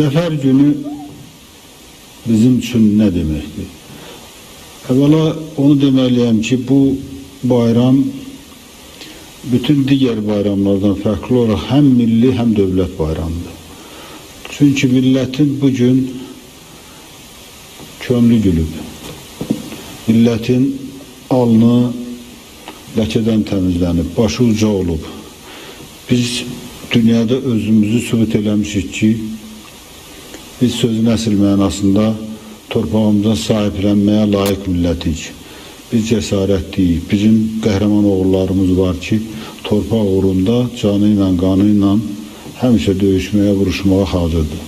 Zafer günü bizim için ne demektir? Evvela onu demeliyim ki bu bayram bütün diğer bayramlardan farklı olarak hem milli hem devlet bayramıdır. Çünkü milletin bugün kömlü gülüb. Milletin alnı ləkədən təmizlənib, başı uca olub. Biz dünyada özümüzü sübut eləmişik ki, biz sözün əsl mənasında torpağımıza sahiblənməyə layiq millətik. Biz cəsarətliyik. Bizim qəhrəman oğullarımız var ki, torpaq uğrunda canı ilə, qanı ilə həmişə döyüşməyə, vuruşmağa hazırdır.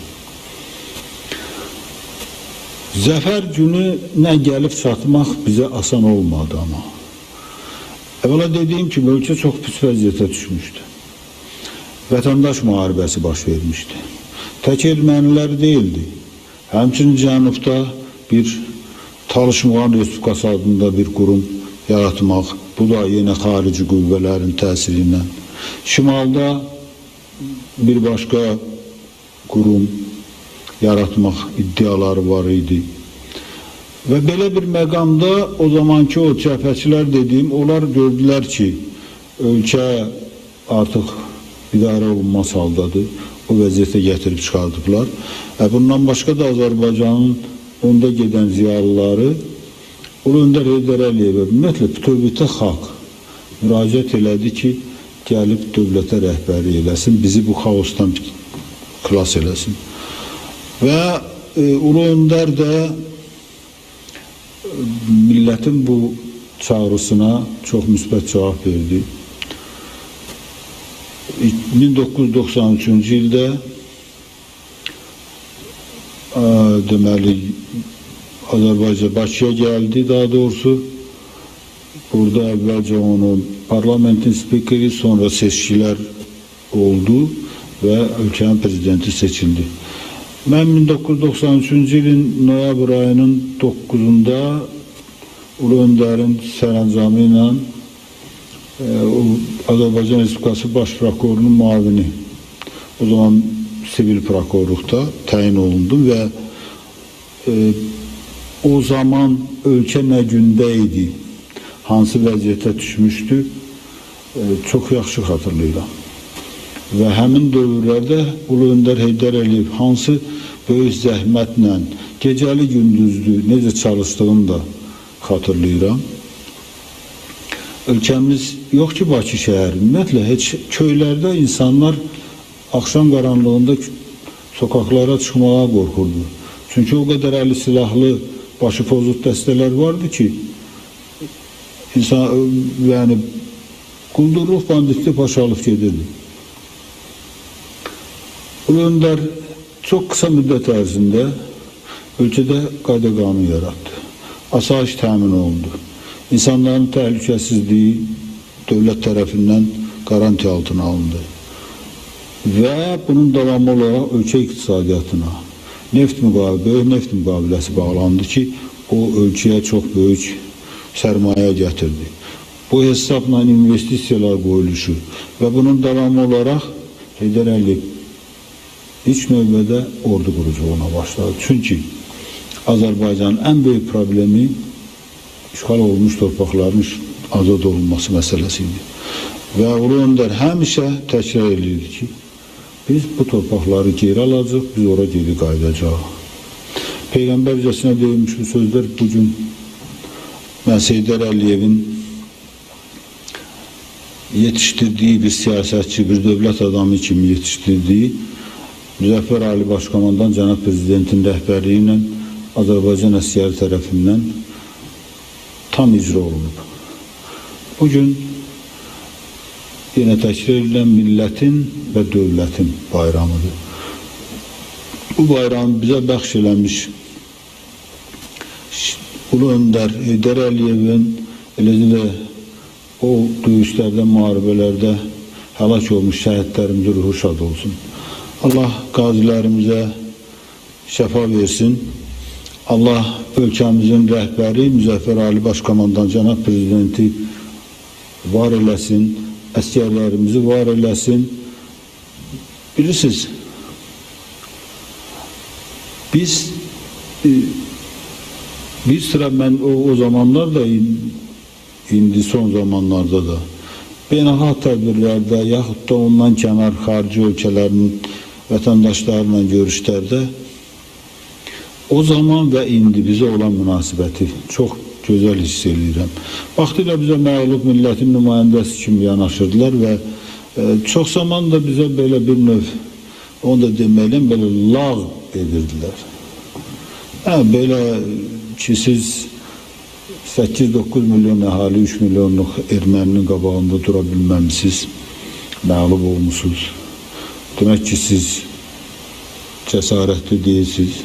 Zəfər günü nə gəlib çatmaq bizə asan olmadı ama. Evvela dediğim gibi ülke çok pis vəziyyətə düşmüşdü. Vətəndaş müharibəsi baş vermişdi. Tək ermənilər değildi. Həmçinin cənubda bir Talışmağan Respublikası adında bir kurum yaratmaq, bu da yine xarici qüvvələrin təsiri. Şimalda bir başka kurum yaratmaq iddiaları var idi. Ve böyle bir məqamda o zamanki o cəbhəçilər dediyim, onlar gördülər ki, ölkə artıq idarə olunmaz haldadır. O vəziyyətə gətirib çıxardıblar. E, bundan başqa da Azərbaycanın öndə gedən ziyalıları Ulu Öndər Heydər Əliyevə ümumiyyətlə bütövlükdə xalq müraciət elədi ki, gəlib dövlətə rəhbəri eləsin, bizi bu xaosdan xilas eləsin. Və e, Ulu Öndər də milletin bu çağrısına çok müsbət cevap verdi. 1993 ildə ə, deməli Azərbaycan daha doğrusu. Burada evvelce onun parlamentin spikeri sonra seçkiler oldu ve ülkenin prezidenti seçildi. Ben 1993 ilin noyabr ayının 9'unda Ulu Önder'in sərəncamı Azərbaycan Respublikası Baş Prokurorunun muavini o zaman sivil prokurorluqda təyin olundum və e, o zaman ölkə nə gündə idi, hansı vəziyyətə düşmüşdü, e, çox yaxşı xatırlayıram. Və həmin dövrlərdə Ulu Öndər Heydər Əliyev hansı böyük zəhmətlə gecəli gündüzlü necə çalışdığını da xatırlayıram. Ölkəmiz yox ki Bakı şəhəri, ümumiyyətlə heç köylərdə insanlar axşam qaranlığında sokaqlara çıxmağa qorxurdu. Çünki o qədər əli silahlı, başı pozuk dəstələr vardı ki, insan yəni quldurluq banditlik başalıb gedirdi. Ulu Önder çok kısa müddet ərzində ölkədə qayda qanun yarattı. Asayiş təmin olundu. İnsanların təhlükəsizliyi dövlət tərəfindən garanti altına alındı. Və bunun davamı olaraq ölkə iqtisadiyyatına neft müqavilə, böyük neft müqaviləsi bağlandı ki, o ölkəyə çox böyük sərmayə gətirdi. Bu hesabla investisiyalar qoyuluşu və bunun davamı olaraq Heydər Əliyev ilk növbədə ordu quruculuğuna başladı. Çünki Azərbaycanın ən böyük problemi işğal olmuş torpaqların azad olunması məsələsi idi. Və Ulu Öndər həmişə təkrar edirdi ki, biz bu torpaqları geri alacaq, biz ora geri qayıdacaq. Peyğəmbərcəsinə deyilmiş bu sözlər bugün mən Seydər Əliyevin bir siyasetçi, bir devlet adamı kimi yetiştirdiği Müzəffər Ali Başkomandan Cənab Prezidentin rəhbərliyi ilə Azərbaycan əsgəri tərəfindən tam icra olunub. Bugün yenə təkrar edilən millətin və dövlətin bayramıdır. Bu bayram bizə bəxş Ulu Öndər Heydər Əliyevin eləcə o döyüşlərdə, müharibələrdə həlak olmuş şəhidlərimizin ruhu şad olsun. Allah qazilərimizə şəfa versin. Allah ölkəmizin rəhbəri Müzəffər Ali Başkomandan Cənab Prezidenti var eləsin, əskərlərimizi var eləsin. Bilirsiniz, Biz e, bir sıra ben o, o zamanlar da in- indi son zamanlarda da beynəlxalq tədbirlərdə yaxud da ondan kənar xarici ölkələrin vətəndaşlarla görüşlərdə o zaman və indi bizə olan münasibəti çox gözəl hiss edirəm. Vaxtilə bizə məğlub millətin nümayəndəsi kimi yanaşırdılar və e, çox zaman da bizə belə bir növ onu da deməliyəm belə lağ edirdilər. Hə, belə ki siz 8-9 milyon əhali 3 milyonluq erməninin qabağında dura bilməmisiniz, məğlub olmusunuz. Demək ki siz cəsarətli deyilsiniz.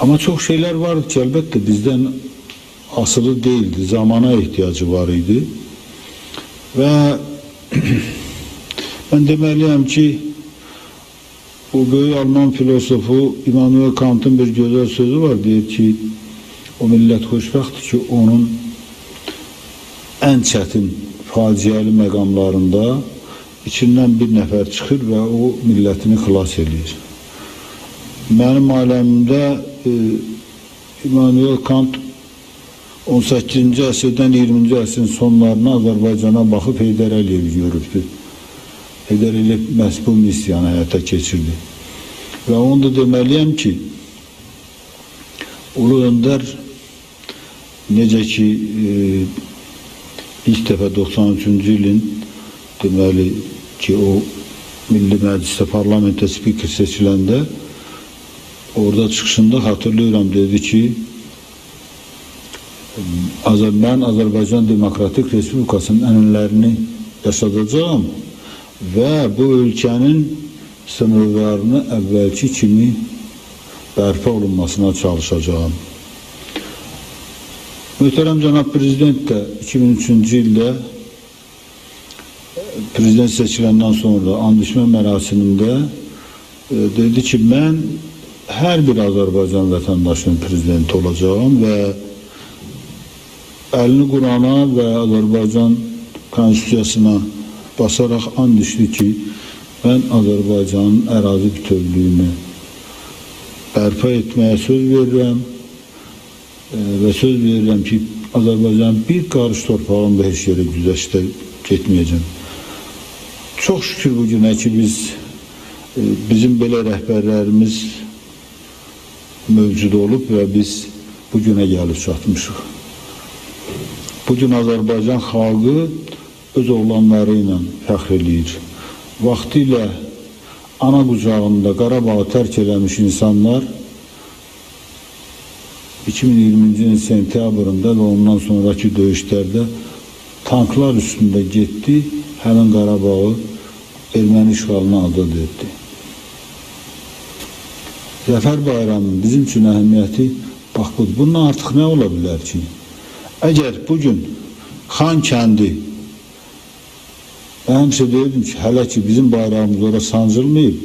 Ama çok şeyler vardı ki elbette bizden asılı değildi. Zamana ihtiyacı var idi. Ve ben demeliyim ki bu büyük Alman filosofu Immanuel Kant'ın bir güzel sözü var. Diyor ki o millet xoşbəxtdir ki onun en çətin faciəli məqamlarında içindən bir nəfər çıxır və o millətini xilas edir. Mənim aləmimdə e, Immanuel Kant 18-ci əsrdən 20-ci əsrin sonlarına Azərbaycana baxıb Heydər Əliyevi görürdü. Heydər Əliyev məhz bu missiyanı həyata keçirdi. Onu da deməliyəm ki, Ulu Öndər necə ki e, ilk dəfə 93-cü ilin deməli ki o Milli Məclisdə parlamentə spiker seçiləndə orada çıxışında hatırlıyorum dedi ki Azər, mən Azərbaycan Demokratik Respublikasının ənənlərini yaşadacağım və bu ölkənin sınırlarını əvvəlki kimi bərpa olunmasına çalışacağım. Möhtərəm cənab prezident də 2003-cü ildə prezident seçiləndən sonra and içmə mərasimində e, dedi ki, mən hər bir Azərbaycan vətəndaşının prezidenti olacağım və əlini Qurana və Azərbaycan konstitusiyasına basaraq and içdi ki, mən Azərbaycanın ərazi bütövlüyünü bərpa etməyə söz verirəm e, və söz verirəm ki, Azərbaycan bir qarış torpağında heç yerə güzəştə getməyəcəm. Çox şükür bu günə ki biz e, bizim belə rəhbərlərimiz mövcud olub və biz bu günə gəlib çatmışıq. Bu gün Azərbaycan xalqı öz oğlanları ilə fəxr eləyir. Vaxtilə ana qucağında Qarabağı tərk eləmiş insanlar 2020-ci ilin sentyabrında və ondan sonraki döyüşlərdə tanklar üstündə getdi, həmin Qarabağı erməni işğalına azad etdi. Zəfər bayramının bizim üçün əhəmiyyəti bax budur. Bundan artıq nə ola bilər ki? Əgər bugün Xan kəndi ben həmişə deyirdim ki, hələ ki bizim bayrağımız ora sancılmayıb,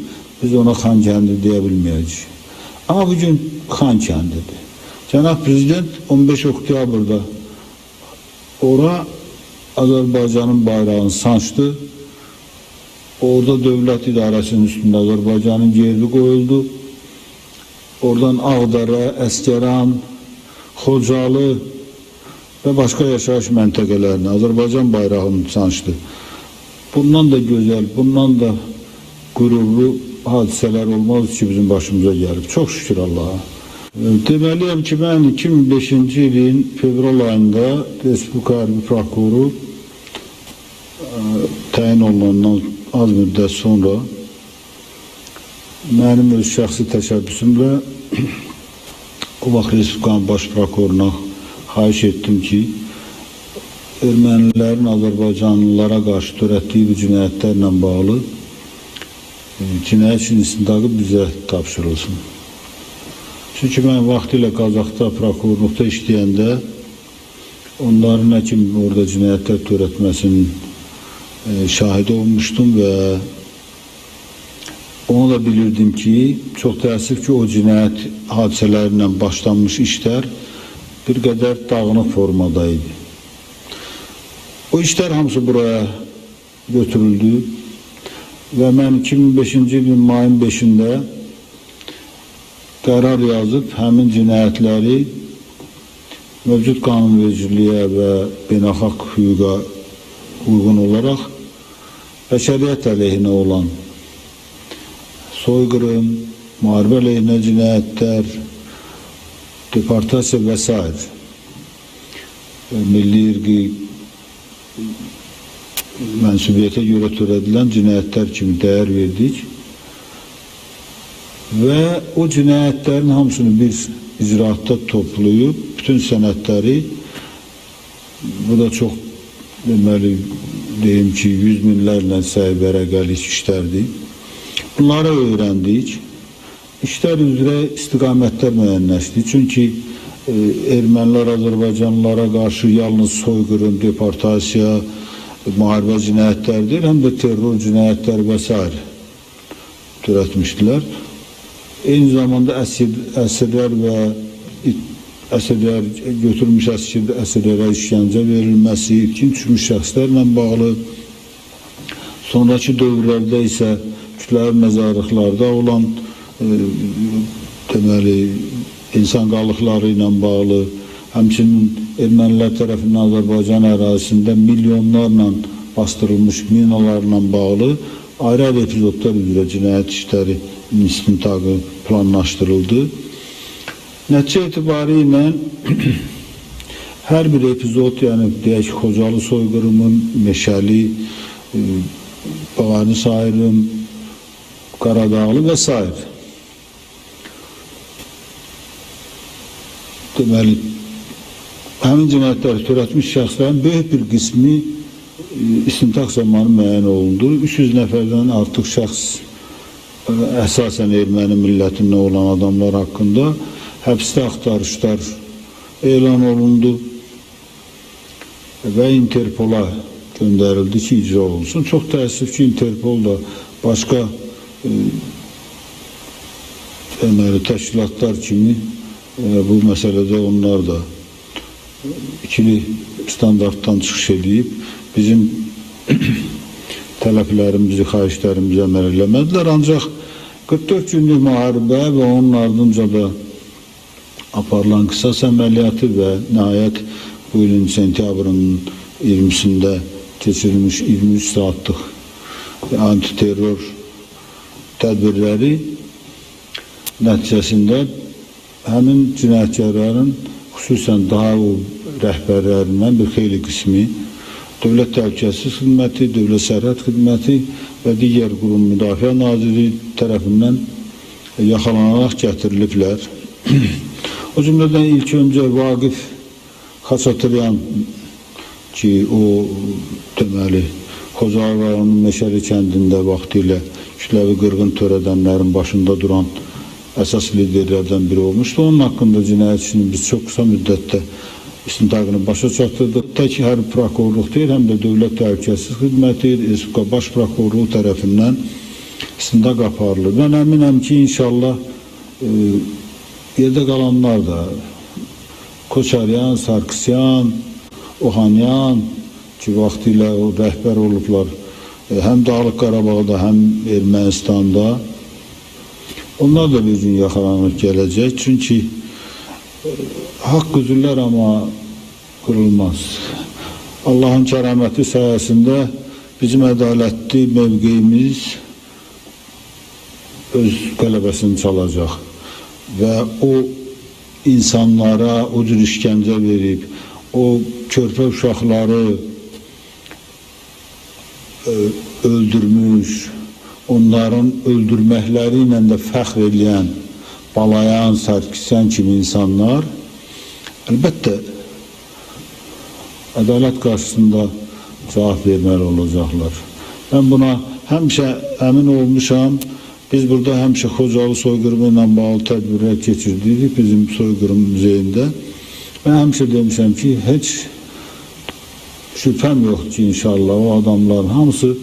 biz ona Xan kəndi deyə bilməyəcəyik. Amma bugün Xan kəndidir. Cənab Prezident 15 oktyabrda ora Azərbaycanın bayrağını sancdı. Orada dövlət idarəsinin üstündə Azərbaycanın yerli qoyuldu. Oradan Ağdərə, Əskəran, Xocalı və başqa yaşayış məntəqələrinə Azərbaycan bayrağını sancdı. Bundan da gözəl, bundan da qürurlu hadisələr olmaz ki bizim başımıza gəlib. Çox şükür Allaha. E, Deməliyəm ki, mən 2005-ci ilin fevral ayında Respublika Hərbi Prokuroru e, təyin olunandan az müddət sonra mənim öz şəxsi təşəbbüsümlə o vaxt Respublikanın baş prokuroruna xahiş etdim ki, ermənilərin Azərbaycanlılara qarşı törətdiyi bu cinayətlərlə bağlı e, cinayət işinin istintaqı bizə tapşırılsın. Çünki mən vaxtilə Qazaxda prokurorluqda işləyəndə onların nə kimi orada cinayətlər törətməsinin e, şahidi olmuşdum və onu da bilirdim ki, çox təəssüf ki, o cinayət hadisələrindən başlanmış işlər bir qədər dağınıq formada idi. O işler hamısı buraya götürüldü ve ben 2005. yılın mayın 5'inde qərar yazıb həmin cinayətləri mövcud qanunvericiliyə və beynəlxalq hüquqa uyğun olaraq bəşəriyyət əleyhinə olan soyqırım, müharibə əleyhinə cinayətlər, deportasiya və s. E, milli irqi mənsubiyyətə görə törədilən cinayətlər kimi dəyər verdik və o cinayətlərin hamısını bir icraatda toplayıb bütün sənədləri bu da çox deməli deyim ki, yüz minlərlə səy vərəqəlik işlərdir. Bunları öyrəndik. İşlər üzrə istiqamətlər müəyyənləşdi. Çünki e, ermənilər Azərbaycanlılara qarşı yalnız soyqırım, deportasiya, müharibə cinayətləri deyil, həm də terror cinayətləri və s. törətmişdilər. Eyni zamanda əsir, əsirlər və əsirlər götürmüş əsir, əsirlərə işgəncə verilməsi, itkin düşmüş şəxslərlə bağlı sonraki dövrlərdə isə kütləvi məzarlıqlarda olan e, deməli insan qalıqları bağlı həmçinin ermənilər tərəfindən Azərbaycan ərazisində milyonlarla bastırılmış minalarla bağlı ayrı-ayrı epizodlar üzrə cinayət işləri istintaqı planlaşdırıldı. Nəticə etibarı ilə hər bir epizod, yəni deyək Xocalı soyqırımın, Meşəli, e, Bağani sayırım, Qaradağlı və s. Deməli, həmin cinayətləri törətmiş şəxslərin böyük bir qismi e, istintaq zamanı müəyyən olundu. 300 nəfərdən artıq şəxs e, əsasən erməni millətindən olan adamlar haqqında həbsdə axtarışlar elan olundu və Interpola göndərildi ki, icra olunsun. Çox təəssüf ki, Interpol da başqa deməli, təşkilatlar kimi e, bu məsələdə onlar da ikili standartdan çıxış edib bizim tələblərimizi, xahişlərimizi əməl eləmədilər. Ancaq 44 günlük müharibə və onun ardınca da aparılan qisas əməliyyatı və nəhayət bu ilin sentyabrın 20-sində keçirilmiş 23 saatlıq antiterror tədbirləri nəticəsində həmin cinayətkarların xüsusən daha o rəhbərlərindən bir xeyli qismi Dövlət Təhlükəsizlik Xidməti, Dövlət Sərhəd Xidməti və digər qurum Müdafiə Naziri tərəfindən yaxalanaraq gətiriliblər. o cümlədən ilk öncə Vaqif Xaçatıryan ki, o deməli Xocalı rayonunun Meşəli kəndində vaxtilə kütləvi qırğın törədənlərin başında duran əsas liderlərdən biri olmuşdu. Onun haqqında cinayət işini biz çox qısa müddətdə istintaqını başa çatdırdıq. Tək hər prokurorluq deyil, həm də Dövlət Təhlükəsizlik Xidməti, Respublika Baş Prokurorluğu tərəfindən istintaq aparılır. Mən əminəm ki, inşallah e, yerdə qalanlar da Koçaryan, Sarkisyan, Ohanyan ki, vaxtilə o rəhbər olublar e, həm Dağlıq Qarabağda, həm Ermənistanda onlar da bir gün yaxalanıb gələcək. Çünki haqq üzürlər amma qırılmaz. Allahın kəraməti sayəsində bizim ədalətli mövqeyimiz öz qələbəsini çalacaq və o insanlara o cür işgəncə verib, o körpə uşaqları öldürmüş, onların öldürməkləri ilə də fəxr edən Balayan, Sarkisyan kimi insanlar əlbəttə ədalət qarşısında cavab verməli olacaqlar. Mən buna həmişə əmin olmuşam. Biz burada həmişə Xocalı soyqırımı ilə bağlı tədbirlər keçirdik bizim soyqırım muzeyində. Mən həmişə demişəm ki, heç şübhəm yoxdur ki, inşallah o adamların hamısı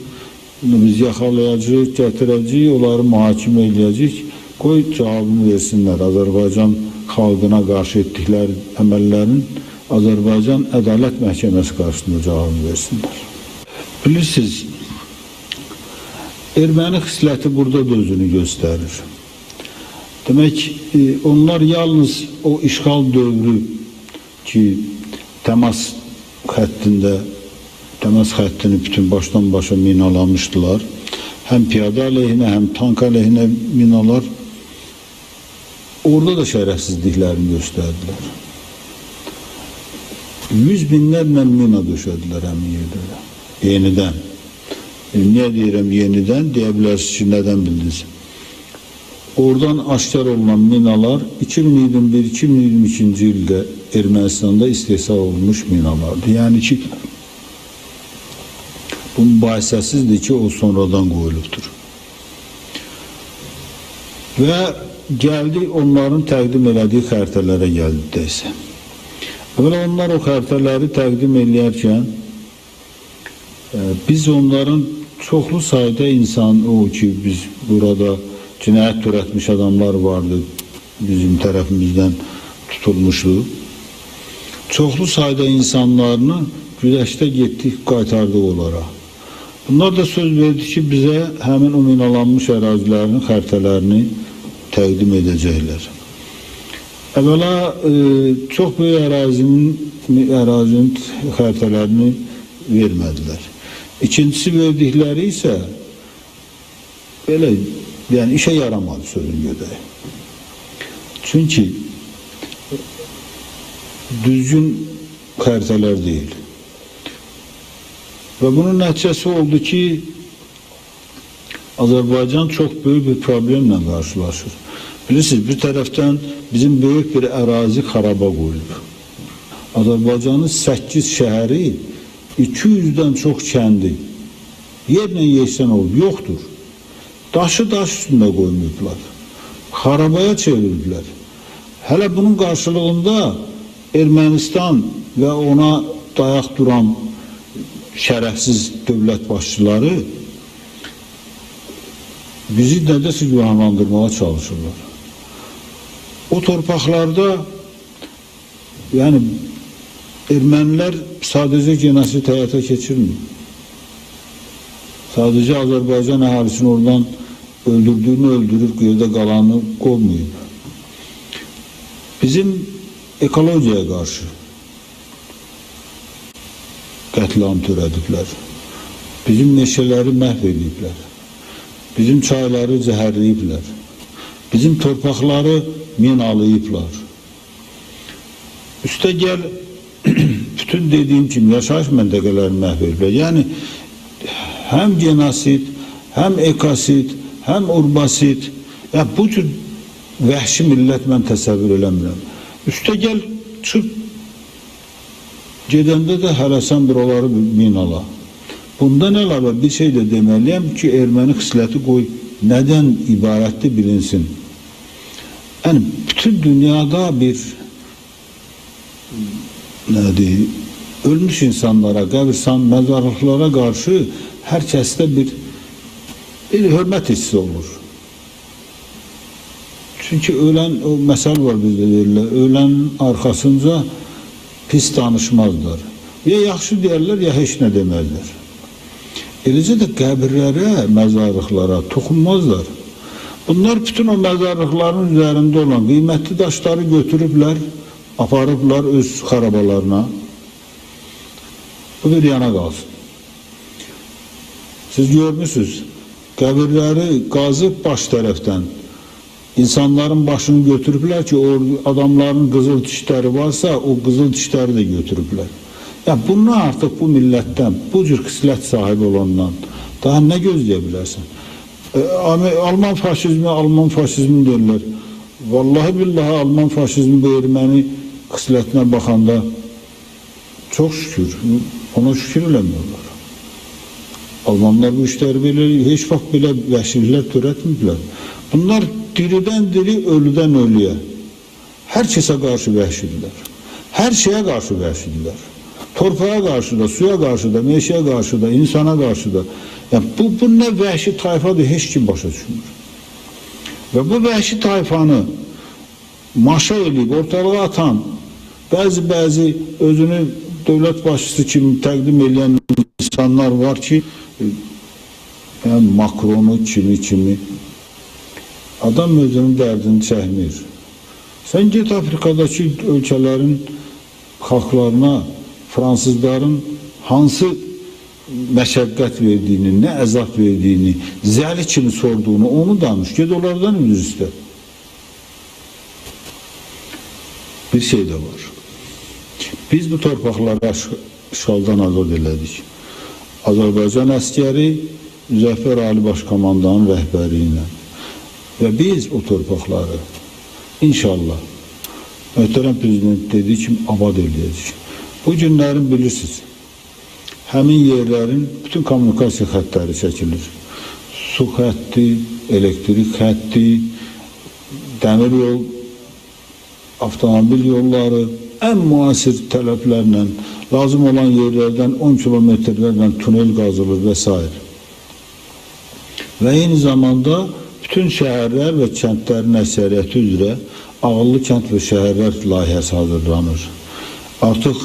biz yaxalayacağıq, gətirəcəyik, onları mühakimə edəcəyik. Qoy cavabını versinlər. Azərbaycan xalqına qarşı etdikləri əməllərin Azərbaycan Ədalət Məhkəməsi qarşısında cavabını versinlər. Bilirsiniz, erməni xisləti burada da özünü göstərir. Demek e, onlar yalnız o işgal dövrü ki temas hattında temas hattını bütün baştan başa minalamıştılar. Hem piyade aleyhine hem tank aleyhine minalar orada da şerefsizliklerini gösterdiler. Yüz binlerle mina döşediler hem yerde. Yeniden. E, niye diyorum yeniden? Diyebilirsiniz ki neden bildiniz? Oradan aşkar olunan minalar 2021-2022 yılda Ermenistan'da istihsal olmuş minalardı. Yani ki bu mübahisəsizdir ki o sonradan qoyulubdur. Və gəldi onların təqdim elədiyi xəritələrə gəldi desə. Əvvəla onlar o xəritələri təqdim eləyərkən e, biz onların çoxlu sayda insan o ki biz burada cinayət törətmiş adamlar vardı bizim tərəfimizdən tutulmuşdu. Çoxlu sayda insanlarını güzəştə getdik, qaytardıq onlara. Bunlar da söz verdi ki, bizə həmin o minalanmış ərazilərin xəritələrini təqdim edəcəklər. Əvvəla e, çox böyük ərazinin ərazinin xəritələrini vermədilər. İkincisi verdikləri isə belə yəni işə yaramadı sözün gedəyi. Çünki düzgün xəritələr deyil. Və bunun nəticəsi oldu ki, Azərbaycan çox böyük bir problemlə qarşılaşır. Bilirsiniz, bir tərəfdən bizim böyük bir ərazi xaraba qoyulub. Azərbaycanın 8 şəhəri 200-dən çox kəndi yerlə yeksən olub, yoxdur. Daşı daş üstündə qoymayıblar. Xarabaya çeviriblər. Hələ bunun qarşılığında Ermənistan və ona dayaq duran şərəfsiz dövlət başçıları bizi nədəsə günahlandırmağa çalışırlar. O torpaqlarda yəni ermənilər sadəcə genosid həyata keçirmir. Sadəcə Azərbaycan əhalisini oradan öldürdüyünü öldürüb, geride qalanı qovmayıb. Bizim ekologiyaya qarşı qətlam törədiblər. Bizim meşələri məhv. Bizim çayları zəhərləyiblər. Bizim torpaqları minalayıblar. Üstə gəl bütün dediyim kimi yaşayış məntəqələrini məhv ediblər. Yəni həm genosid, həm ekosid, həm urbasid. Ya bu cür vəhşi millət mən təsəvvür eləmirəm. Üstə gəl çıx Gedəndə də hələ sən buraları minala. Bundan əlavə bir şey də deməliyəm ki, erməni xisləti qoy nədən ibarətdir bilinsin. Yəni bütün dünyada bir nədir? Ölmüş insanlara, qəbirsan, məzarlıqlara qarşı hər bir bir hörmət hissi olur. Çünki ölən o məsəl var bizdə deyirlər. Ölənin arxasınca pis danışmazlar. Ya yaxşı deyərlər, ya heç nə deməzlər. Eləcə də qəbirlərə, məzarlıqlara toxunmazlar. Bunlar bütün o məzarlıqların üzərində olan qiymətli daşları götürüblər, aparıblar öz xarabalarına. Bu bir yana qalsın. Siz görmüsünüz, qəbirləri qazıb baş tərəfdən İnsanların başını götürüblər ki, o adamların qızıl dişləri varsa, o qızıl dişləri də götürüblər. Ya bundan artıq bu millətdən, bu cür xislət sahibi olandan daha nə gözləyə bilərsən? E, Alman faşizmi, Alman faşizmi deyirlər. Vallahi billahi Alman faşizmi bu erməni xislətinə baxanda çox şükür, ona şükür eləmiyorlar. Almanlar bu belə, heç vaxt belə vəhşiliklər törətmədilər. Bunlar diriden diri, ölüden ölüye. Herkese karşı vəhşidirlər. Her şeye karşı vəhşidirlər. Torpağa karşı da, suya karşı da, meşeye karşı da, insana karşı da. Yani bu, bu ne vəhşi tayfadır, heç kim başa düşmür. Ve bu vəhşi tayfanı maşa eləyib, ortalığa atan, bəzi-bəzi özünü dövlət başçısı kimi təqdim edən insanlar var ki, yani Makronu kimi kimi Adam özünün dərdini çəkmir. Sən get Afrikadakı ölkələrin xalqlarına fransızların hansı məşəqqət verdiyini, nə əzab verdiyini, zəli kimi sorduğunu onu danış. Get onlardan üzr istə. Bir şey də var. Biz bu torpaqları işğaldan azad elədik. Azərbaycan əskəri Müzəffər Ali Başkomandanın rəhbəri ilə və biz o torpaqları inşallah möhtərəm prezident dediyi kimi abad eləyəcək. Bu günlərin bilirsiniz, həmin yerlərin bütün kommunikasiya xəttləri çəkilir. Su xətti, elektrik xətti, dəmir yol, avtomobil yolları ən müasir tələblərlə lazım olan yerlərdən 10 kilometrlərlə tunel qazılır və s. Və eyni zamanda bütün şəhərlər və kəndlərin əksəriyyəti üzrə ağıllı kənd və şəhərlər layihəsi hazırlanır. Artıq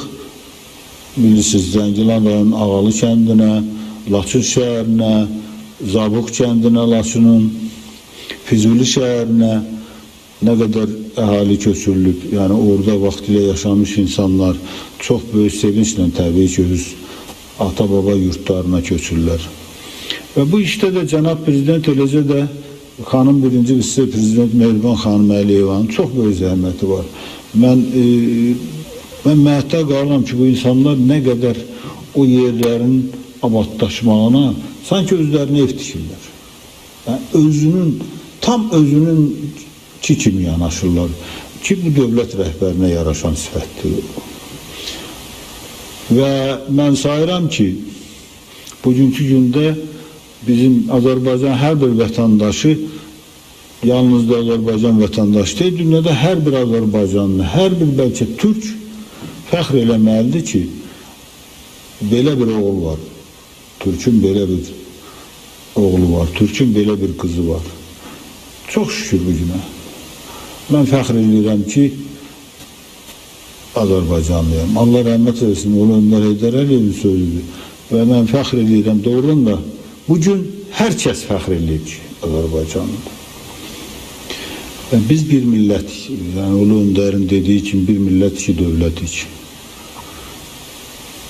bilirsiniz Zəngilan rayonunun Ağalı kəndinə, Laçın şəhərinə, Zabuq kəndinə Laçının, Füzuli şəhərinə nə qədər əhali köçürülüb, yəni orada vaxtilə yaşamış insanlar çox böyük sevinclə təbii ki, ata-baba yurtlarına köçürlər. Və bu işdə də cənab prezident eləcə də xanım birinci vitse prezident Mehriban xanım Əliyevanın çox böyük zəhməti var. Mən e, mən məhtə qalıram ki, bu insanlar nə qədər o yerlərin abadlaşmağına sanki özlərinə ev tikirlər. Yəni özünün tam özünün ki kimi yanaşırlar ki bu dövlət rəhbərinə yaraşan sifətdir. Və mən sayıram ki bugünkü gündə bizim Azərbaycan hər bir vətəndaşı yalnız da Azərbaycan vətəndaşı deyil, dünyada hər bir Azərbaycanlı, hər bir bəlkə türk fəxr eləməlidir ki, belə bir oğul var. Türkün belə bir oğlu var, Türkün belə bir qızı var. Çox şükür bu günə. Mən fəxr edirəm ki, Azərbaycanlıyam. Allah rəhmət eləsin, Ulu Öndər Heydər Əliyevin sözüdür. Və mən fəxr edirəm, doğrudan da bugün hər kəs fəxr eləyir ki, Azərbaycanlıdır. Biz bir millət, yəni Ulu Öndərin dediyi kimi bir millət ki, dövlətik.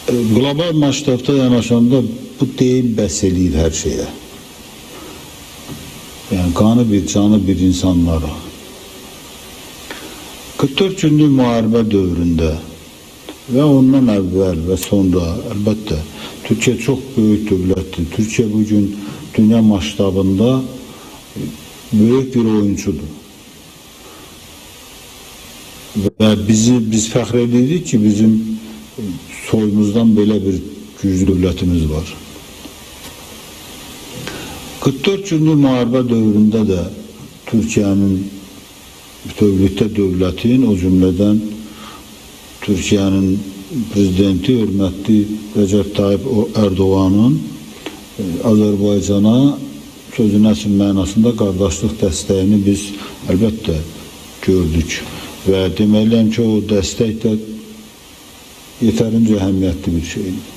E, Qlobal maştabda yanaşanda bu deyim bəs eləyir hər şeyə. Yəni qanı bir, canı bir insanlara. 44 günlük müharibə dövründə və ondan əvvəl və sonra əlbəttə Türkiyə çox böyük dövlətdir. Türkiyə bu gün dünya maştabında böyük bir oyunçudur. Və bizi biz fəxr edirik ki, bizim soyumuzdan belə bir güclü dövlətimiz var. 44 günlük müharibə dövründə də Türkiyənin bütövlükdə dövlətin, o cümlədən Türkiyənin prezidenti hörmətli Recep Tayyip Erdoğan'ın e, Azərbaycana sözün əsl mənasında qardaşlıq dəstəyini biz əlbəttə gördük və deməliyəm ki, o dəstək də yetərincə əhəmiyyətli bir şeydir.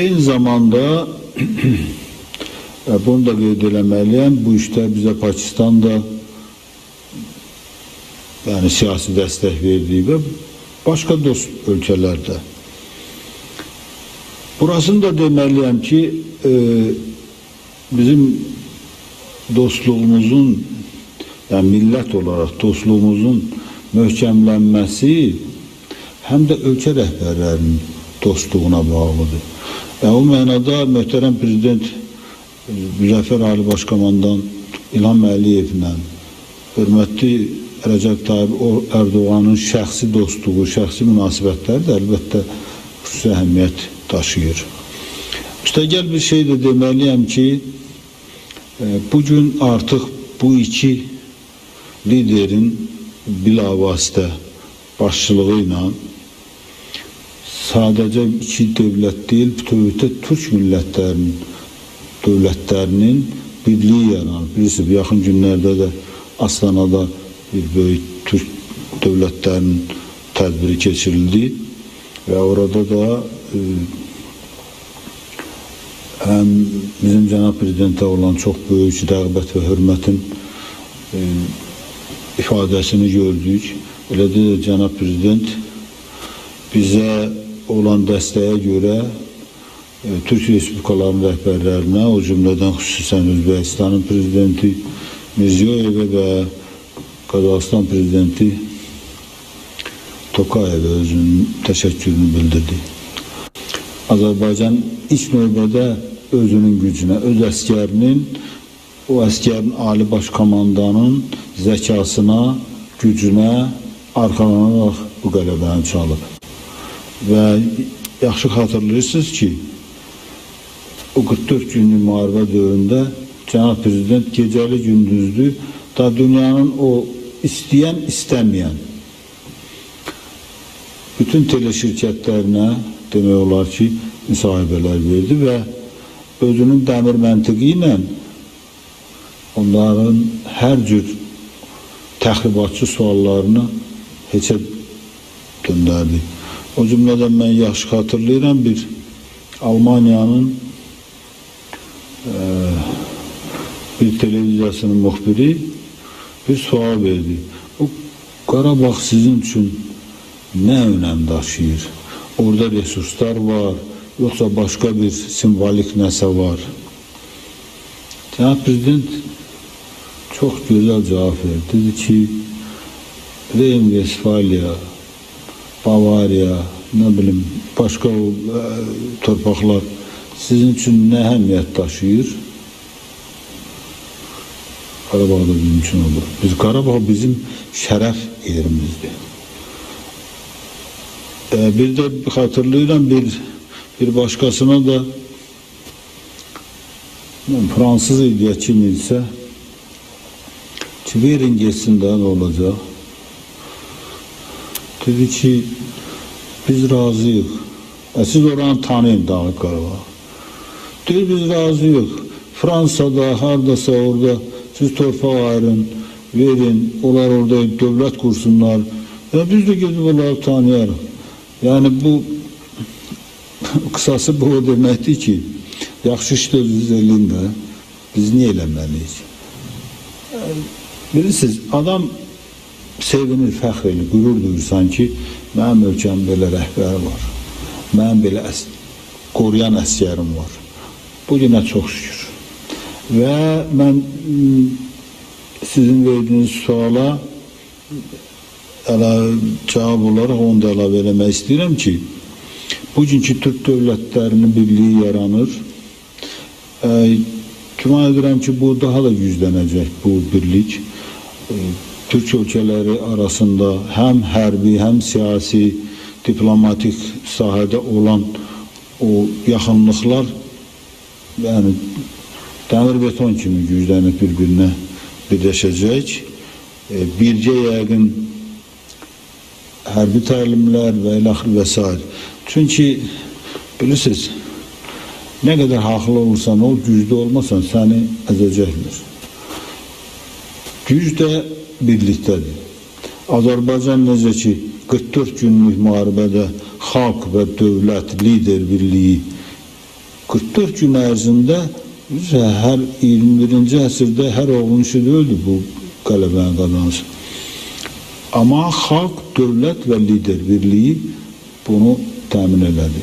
Eyni zamanda e, bunu da qeyd eləməliyəm, bu işdə bizə Pakistan da yani siyasi destek verdiği ve başka dost ülkelerde. Burasını da demeliyim ki e, bizim dostluğumuzun yani millet olarak dostluğumuzun möhkemlenmesi hem de ülke rehberlerinin dostluğuna bağlıdır. Yani o manada muhterem prezident e, Müzəffər Ali Başkomandan İlham Əliyevlə hörmətli Rəcəb Tayyip Erdoğan'ın şəxsi dostluğu, şəxsi münasibətləri də əlbəttə xüsusi əhəmiyyət daşıyır. Üstəgəl bir şey də deməliyəm ki, e, bugün artıq bu iki liderin bilavasitə başçılığı ilə sadəcə iki dövlət deyil, bütövlükdə türk millətlərinin, dövlətlərinin birliyi yaranır. Bilirsiniz, yaxın günlərdə də Astanada bir böyük Türk devletlerinin tedbiri geçirildi ve orada da e, hem bizim Cenab Prezident'e olan çok büyük rəğbət ve hürmetin e, ifadesini gördük. Elə də cənab prezident bizə olan dəstəyə görə e, Türk Respublikalarının rəhbərlərinə, o cümlədən xüsusən Özbəkistanın prezidenti Mirziyevə və Qazaxıstan prezidenti Tokayevə özünün təşəkkürünü bildirdi. Azərbaycan ilk növbədə özünün gücünə, öz əskərinin, o əskərin ali baş komandanın zəkasına, gücünə bu qələbəni çalıb. Və yaxşı xatırlayırsınız ki, o 44 günlük müharibə dövründə cənab prezident gecəli gündüzdü da dünyanın o istəyən, istəməyən bütün teleşirkətlərinə demək olar ki, müsahibələr verdi və özünün dəmir məntiqi ilə onların hər cür təxribatçı suallarını heçə döndərdi. O cümlədən mən yaxşı xatırlayıram bir Almaniyanın eee, bir televiziyasının muxbiri bir sual verdi. O Qarabağ sizin üçün ne önem taşıyor? Orada resurslar var, yoksa başka bir simbolik nese var? Cenab Prezident çok güzel cevap verdi. Dedi ki, Rhein-Westfalia, Bavaria, ne bileyim başka o, e, torpaklar sizin için ne ehemmiyet taşıyor? Karabağ da bizim için olur. Biz Karabağ bizim şeref yerimizdir. Ee, bir de hatırlıyorum bir bir başkasına da Fransız idi ya Çin ise verin geçsin daha ne olacak? Dedi ki biz razıyız. E siz oranı tanıyın Dağlık Karabağ. Dedi biz razıyız. Fransa'da hardasa orada siz torpaq ayırın, verin, onlar orada devlet kursunlar. Ya biz de gidip onları tanıyarız. Yani bu kısası bu deməkdir ki, yaxşı işdə özünüz eləyin biz niyə eləməliyik? Bilirsiniz, adam sevinir, fəxr edir, qürur duyur sanki mənim ölkəmdə belə rəhbər var. Mənim belə əs qoruyan əsgərim var. Bu günə çox şükür. Və mən m, sizin verdiyiniz suala əla cavab olaraq onu da əlavə eləmək istəyirəm ki, bugünkü Türk dövlətlərinin birliyi yaranır. E, güman edirəm ki, bu daha da güclənəcək bu birlik. E, Türk ölkələri arasında həm hərbi, həm siyasi, diplomatik sahədə olan o yaxınlıqlar yəni dəmir beton kimi güclənib bir-birinə birləşəcək. E, bircə yəqin hərbi təlimlər və ilaxır və s. Çünki bilirsiniz, nə qədər haqlı olursan ol, güclü olmasan səni əzəcəklər. Güc də birlikdədir. Azərbaycan necə ki 44 günlük müharibədə xalq və dövlət lider birliyi 44 gün ərzində hər 21-ci əsrdə hər oğlun işi deyildi bu qələbəni qazansın. Ama halk, devlet ve lider birliği bunu temin elədi.